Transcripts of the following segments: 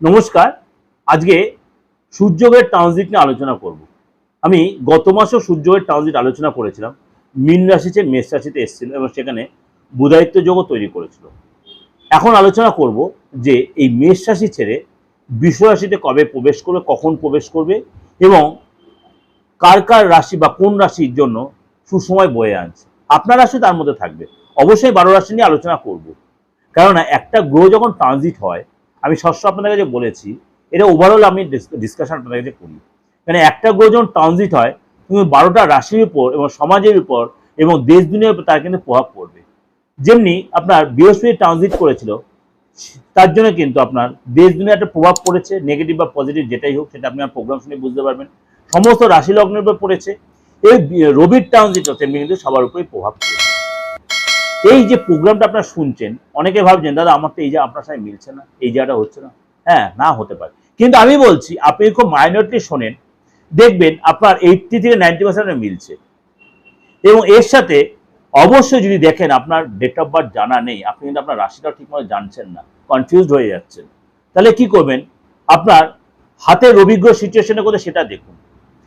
নমস্কার, আজকে সূর্যগ্রহের ট্রানজিট নিয়ে আলোচনা করব। আমি গত মাসেও সূর্যগ্রহের ট্রানজিট আলোচনা করেছিলাম। মীন রাশিতে, মেষ রাশিতে এসেছিল এবং সেখানে বুধায়িত্ব যোগও তৈরি করেছিল। এখন আলোচনা করব যে এই মেষ রাশি ছেড়ে রাশিতে কবে প্রবেশ করবে, কখন প্রবেশ করবে এবং কার কার রাশি বা কোন রাশির জন্য সুসময় বয়ে আনছে। আপনার রাশি তার মধ্যে থাকবে। অবশ্যই বারো রাশি নিয়ে আলোচনা করব। কেননা একটা গ্রহ যখন ট্রানজিট হয় আমি সবসময় আপনাদের কাছে বলেছি, এটা ওভারঅল আমি ডিসকাশন আপনাদের কাছে করি। মানে একটা গ্রহ যখন ট্রানজিট হয়, তুমি বারোটা রাশির উপর এবং সমাজের উপর এবং দেশ দুনিয়ার উপর তার কিন্তু প্রভাব পড়বে। যেমনি আপনার বৃহস্পতি ট্রানজিট করেছিল, তার জন্য কিন্তু আপনার দেশ দুনিয়া একটা প্রভাব পড়েছে নেগেটিভ বা পজিটিভ যেটাই হোক, সেটা আপনি প্রোগ্রাম শুনে বুঝতে পারবেন। সমস্ত রাশি লগ্নের উপর পড়েছে, এই রবির ট্রানজিট তেমনি কিন্তু সবার উপরেই প্রভাব পড়েছে এই যে প্রোগ্রামটা আপনারা শুনছেন, অনেকে ভাবছেন, দাদা, আমার তো এই যে আপনার সাথে মিলছে না, এই জায়গাটা হচ্ছে না। হ্যাঁ না হতে পারে। কিন্তু আমি বলছি, আপনি খুব মাইনরিটি শোনেন, দেখবেন আপনার এইটটি থেকে নাইনটি পার্সেন্ট মিলছে। এবং এর সাথে অবশ্যই যদি দেখেন আপনার ডেট অফ বার্থ জানা নেই, আপনি কিন্তু আপনার রাশিটাও ঠিকমতো জানছেন না কনফিউজড হয়ে যাচ্ছেন। তাহলে কি করবেন? আপনার হাতের অভিজ্ঞ সিচুয়েশনে করে সেটা দেখুন।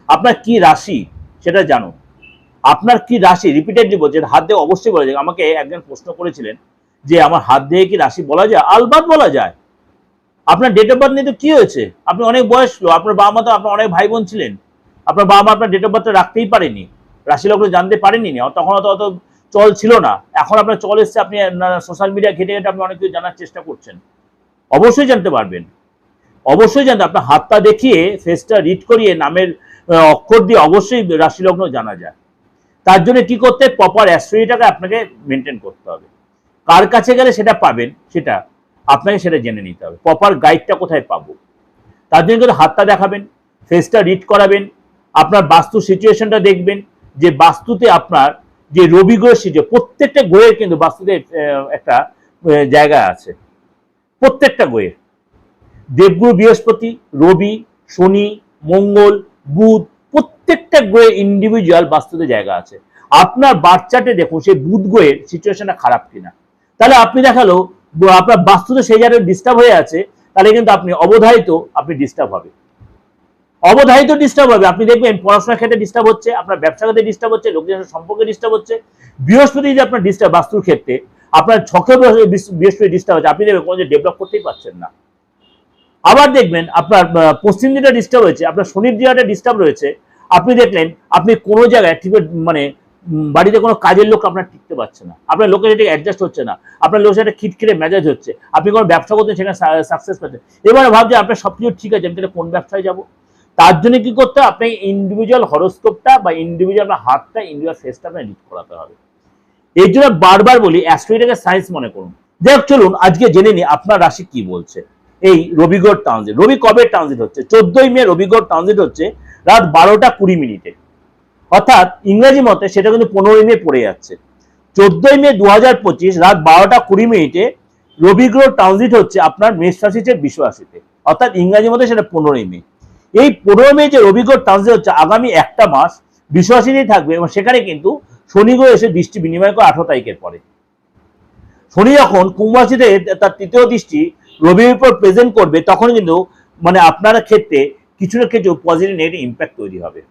আপনার কি রাশি সেটা জানুন। আপনার কি রাশি? রিপিটেডলি বলছেন হাত দিয়ে অবশ্যই বলা যায়। আমাকে একজন প্রশ্ন করেছিলেন যে, আমার হাত দিয়ে কি রাশি বলা যায়? আলবাত বলা যায়। আপনার ডেট অফ বার্থ নিয়ে তো কি হয়েছে? আপনি অনেক বয়স লোক আপনার বাবা মা তো আপনার অনেক ভাই বোন ছিলেন। আপনার বাবা মা আপনার ডেট অফ বার্থটা রাখতেই পারেনি। রাশি লগ্ন জানতে পারেনি তখন অত অত চল ছিল না। এখন আপনার চল এসছে, আপনি সোশ্যাল মিডিয়া ঘেটে ঘেটে আপনি অনেক কিছু জানার চেষ্টা করছেন। অবশ্যই জানতে পারবেন। অবশ্যই জানতে আপনার হাতটা দেখিয়ে ফেসটা রিড করিয়ে নামের অক্ষর দিয়ে অবশ্যই রাশি লগ্ন জানা যায়। তার জন্য কি করতে প্রপার অ্যাস্ট্রোলজিটাকে আপনাকে মেনটেন করতে হবে। কার কাছে গেলে সেটা পাবেন? সেটা আপনাকে সেটা জেনে নিতে হবে। প্রপার গাইডটা কোথায় পাবো? তার জন্য কিন্তু হাতটা দেখাবেন ফেসটা রিড করাবেন, আপনার বাস্তু সিচুয়েশনটা দেখবেন, যে বাস্তুতে আপনার যে রবি গ্রহ সিচুয়ে প্রত্যেকটা গ্রহের কিন্তু বাস্তুতে একটা জায়গা আছে। প্রত্যেকটা গ্রহের। দেবগুরু বৃহস্পতি, রবি, শনি, মঙ্গল, বুধ প্রত্যেকটা গ্রহের ইন্ডিভিজুয়াল বাস্তুতে জায়গা আছে। আপনার বাচ্চাটে দেখুন, সেই বুধ গ্রহের সিচুয়েশনটা খারাপ কিনা। তাহলে আপনি দেখাল, আপনার বাস্তুতে সেই জায়গায় ডিস্টার্ব হয়ে আছে, তাহলে কিন্তু আপনি অবধারিত, আপনি ডিস্টার্ব হবে অবধারিত ডিস্টার্ব হবে। আপনি দেখবেন পড়াশোনার ক্ষেত্রে ডিস্টার্ব হচ্ছে, আপনার ব্যবসা ক্ষেত্রে ডিস্টার্ব হচ্ছে, লোকজনের সম্পর্কে ডিস্টার্ব হচ্ছে। বৃহস্পতি যে আপনার ডিস্টার্ব বাস্তুর ক্ষেত্রে, আপনার ছকে বৃহস্পতি- ডিস্টার্ব হচ্ছে, আপনি দেখবেন কোনো ডেভেলপ করতেই পারছেন না। আবার দেখবেন, আপনার পশ্চিম দিকটা ডিস্টার্ব হয়েছে, আপনার শনির দিকটা ডিস্টার্ব রয়েছে আপনি দেখলেন, আপনি কোনো জায়গায় ঠিক মানে বাড়িতে কোনো কাজের লোক আপনার টিকতে পারছে না। আপনার লোকের সাথে অ্যাডজাস্ট হচ্ছে না। আপনার লোকের সাথে খিটখিটে মেজাজ হচ্ছে। আপনি কোনো ব্যবসা করতে সেখানে সাকসেস পাচ্ছেন এবারে ভাবছে আপনার সব কিছু ঠিক আছে, আমি তাহলে কোন ব্যবসায় যাব? তার জন্য কি করতে হবে? আপনাকে ইন্ডিভিজুয়াল হরস্কোপটা বা ইন্ডিভিজুয়াল আপনার হাতটা ইন্ডিভিজুয়াল ফেসটা আপনার রিড করাতে হবে। এই জন্য বারবার বলি অ্যাস্ট্রোইটাকে সায়েন্স মনে করুন। যাই চলুন, আজকে জেনে নিই আপনার রাশি কি বলছে? এই রবিগড় ট্রানজিট রবি কবে ট্রানজিট হচ্ছে? চোদ্দই মে রবিগড় ট্রানজিট হচ্ছে রাত বারোটা কুড়ি মিনিটে। অর্থাৎ ইংরেজি মতে সেটা কিন্তু পনেরোই মে পড়ে যাচ্ছে। চোদ্দই মে দু রাত বারোটা কুড়ি মিনিটে রবিগ্রহ ট্রানজিট হচ্ছে আপনার মেষ রাশিতে, বিশ্ব রাশিতে। অর্থাৎ ইংরাজি মতে সেটা পনেরোই মে। এই পনেরো মে যে রবিগ্রহ ট্রানজিট হচ্ছে আগামী একটা মাস বিশ্ব রাশিতেই থাকবে এবং সেখানে কিন্তু শনি গ্রহ এসে দৃষ্টি বিনিময় করে আঠারো তারিখের পরে। শনি যখন কুম্ভ রাশিতে তার তৃতীয় দৃষ্টি রবির উপর প্রেজেন্ট করবে, তখন কিন্তু মানে আপনার ক্ষেত্রে কিছু না কিছু পজিটিভ নেগেটিভ ইম্প্যাক্ট তৈরি হবে।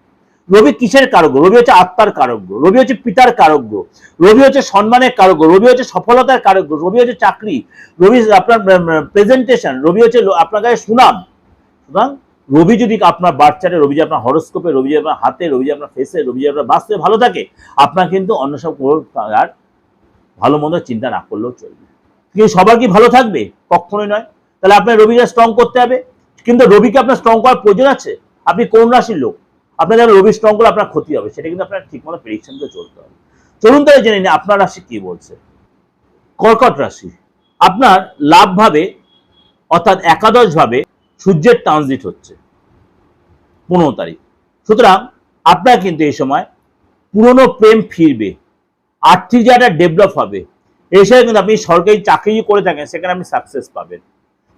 রবি কিসের কারক রবি হচ্ছে আত্মার কারক রবি হচ্ছে পিতার কারক রবি হচ্ছে সম্মানের কারক রবি হচ্ছে সফলতার কারক রবি হচ্ছে চাকরি, রবি আপনার প্রেজেন্টেশন রবি হচ্ছে আপনার কাছে সুনাম। সুতরাং রবি যদি আপনার বাচ্চারে রবি যদি আপনার হরস্কোপে রবি যদি আপনার হাতে, রবি যদি আপনার ফেসে রবি যদি আপনার বাস্তবে ভালো থাকে, আপনার কিন্তু অন্য সব আর ভালো মন্দ চিন্তা না করলেও চলবে। কিন্তু সবার কি ভালো থাকবে? কখনোই নয়। তাহলে আপনার রবিকে স্ট্রং করতে হবে। কিন্তু রবিকে আপনার স্ট্রং করার প্রয়োজন আছে? আপনি কোন রাশির লোক? আপনার যারা রবি স্ট্রং করলে আপনার ক্ষতি হবে, সেটা কিন্তু আপনার ঠিকমতো প্রেডিকশন করে চলতে হবে। চলুন তাহলে জেনে নিন আপনার রাশি কি বলছে? কর্কট রাশি। আপনার লাভ ভাবে অর্থাৎ একাদশ ভাবে সূর্যের ট্রানজিট হচ্ছে পনেরো তারিখ। সুতরাং আপনার কিন্তু এই সময় পুরনো প্রেম ফিরবে, আর্থিক জায়গাটা ডেভেলপ হবে। এই সময় কিন্তু আপনি সরকারি চাকরি করে থাকেন, সেখানে আপনি সাকসেস পাবেন।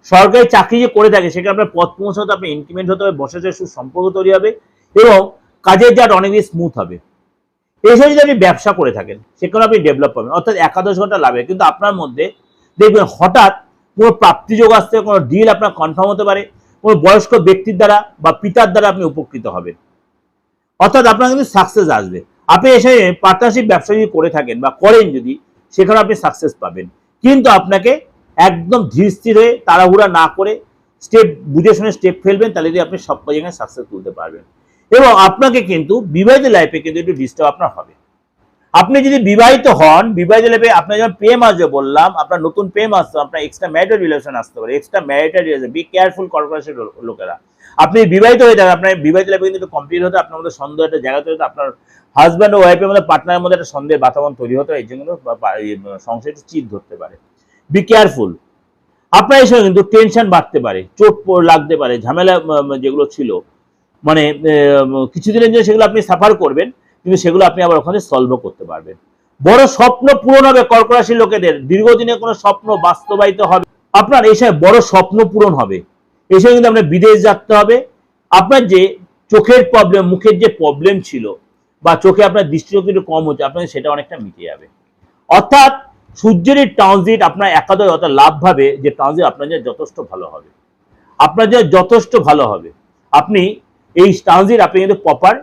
সরকারি চাকরি যে করে থাকে সেখানে আপনার পথ পৌঁছাতে আপনি ইনক্রিমেন্ট হতে হবে, বসে সুসম্পর্ক তৈরি হবে এবং কাজের জায়গাটা অনেক স্মুথ হবে। সময় যদি আপনি ব্যবসা করে থাকেন সেখানে আপনি ডেভেলপ পাবেন, অর্থাৎ একাদশ ঘণ্টা লাভে। কিন্তু আপনার মধ্যে দেখবেন হঠাৎ কোনো প্রাপ্তিযোগ আসতে, কোনো ডিল আপনার কনফার্ম হতে পারে, কোনো বয়স্ক ব্যক্তির দ্বারা বা পিতার দ্বারা আপনি উপকৃত হবেন। অর্থাৎ আপনার কিন্তু সাকসেস আসবে। আপনি এসে পার্টনারশিপ ব্যবসা যদি করে থাকেন বা করেন যদি সেখানে আপনি সাকসেস পাবেন। কিন্তু আপনাকে একদম ধীর স্থির হয়ে তাড়াহুড়া না করে স্টেপ বুঝে শুনে স্টেপ ফেলবেন, তাহলে যদি আপনি সব জায়গায় সাকসেস তুলতে পারবেন। এবং আপনাকে কিন্তু বিবাহিত লাইফে কিন্তু একটু ডিস্টার্ব আপনার হবে। আপনি যদি বিবাহিত হন, বিবাহিত লাইফে আপনার যখন প্রেম আসবে বললাম, আপনার নতুন প্রেম আসতে আপনার এক্সট্রা ম্যারিটাল রিলেশন আসতে পারে extra marital relation be careful corporation লোকেরা। আপনি বিবাহিত হয়ে থাকেন আপনার বিবাহিত লাইফে কিন্তু একটু কমপ্লিট হতে, আপনার মধ্যে সন্দেহ, একটা জায়গা তৈরি হতে, আপনার হাজব্যান্ড ও ওয়াইফের মধ্যে পার্টনারের মধ্যে একটা সন্দেহের বাতাবরণ তৈরি হতে, এই জন্য সংসারে একটু চিট ধরতে পারে। বি কেয়ারফুল আপনার এই সময় কিন্তু টেনশন বাড়তে পারে, চোট লাগতে পারে, ঝামেলা যেগুলো ছিল। মানে কিছুদিনের জন্য সেগুলো আপনি সাফার করবেন, কিন্তু সেগুলো আপনি আবার ওখানে সলভও করতে পারবেন। বড় স্বপ্ন পূরণ হবে কর্ক রাশির লোকেদের দীর্ঘদিনে কোনো স্বপ্ন বাস্তবায়িত হবে। আপনার এই সময় বড় স্বপ্ন পূরণ হবে। এই সময় কিন্তু আপনার বিদেশ যেতে হবে। আপনার যে চোখের প্রবলেম মুখের যে প্রবলেম ছিল, বা চোখে আপনার দৃষ্টিশক্তি একটু কম হচ্ছে, আপনার সেটা অনেকটা মিটে যাবে। অর্থাৎ সূর্যের ট্রানজিট আপনার একাদশ অর্থাৎ লাভ ভাবে যে ট্রানজিট আপনার জন্য যথেষ্ট ভালো হবে। আপনার জন্য যথেষ্ট ভালো হবে। আপনি এই ট্রানজিট আপনি কিন্তু প্রপার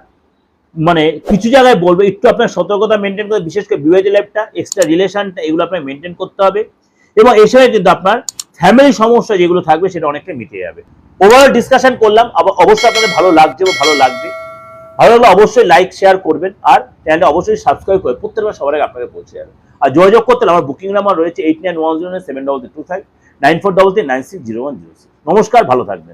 মানে কিছু জায়গায় বলবে, একটু আপনার সতর্কতা মেনটেন করে বিশেষ করে বিবাহিত লাইফটা এক্সট্রা রিলেশনটা এগুলো আপনার মেনটেন করতে হবে এবং এ সময় কিন্তু আপনার ফ্যামিলি সমস্যা যেগুলো থাকবে সেটা অনেকটা মিটে যাবে। ওভারঅল ডিসকাশন করলাম, আবার অবশ্যই আপনাদের ভালো লাগছে বা ভালো লাগবে। ভালো লাগলে অবশ্যই লাইক শেয়ার করবেন। আর চ্যানেলটা অবশ্যই সাবস্ক্রাইব করে প্রত্যেকবার সবার আগে আপনাকে পৌঁছে যাবে। আর যোগাযোগ করতে আমার বুকিং নাম্বার রয়েছে eight nine one zero seven double two five nine four double three nine six zero one zero নমস্কার, ভালো থাকবেন।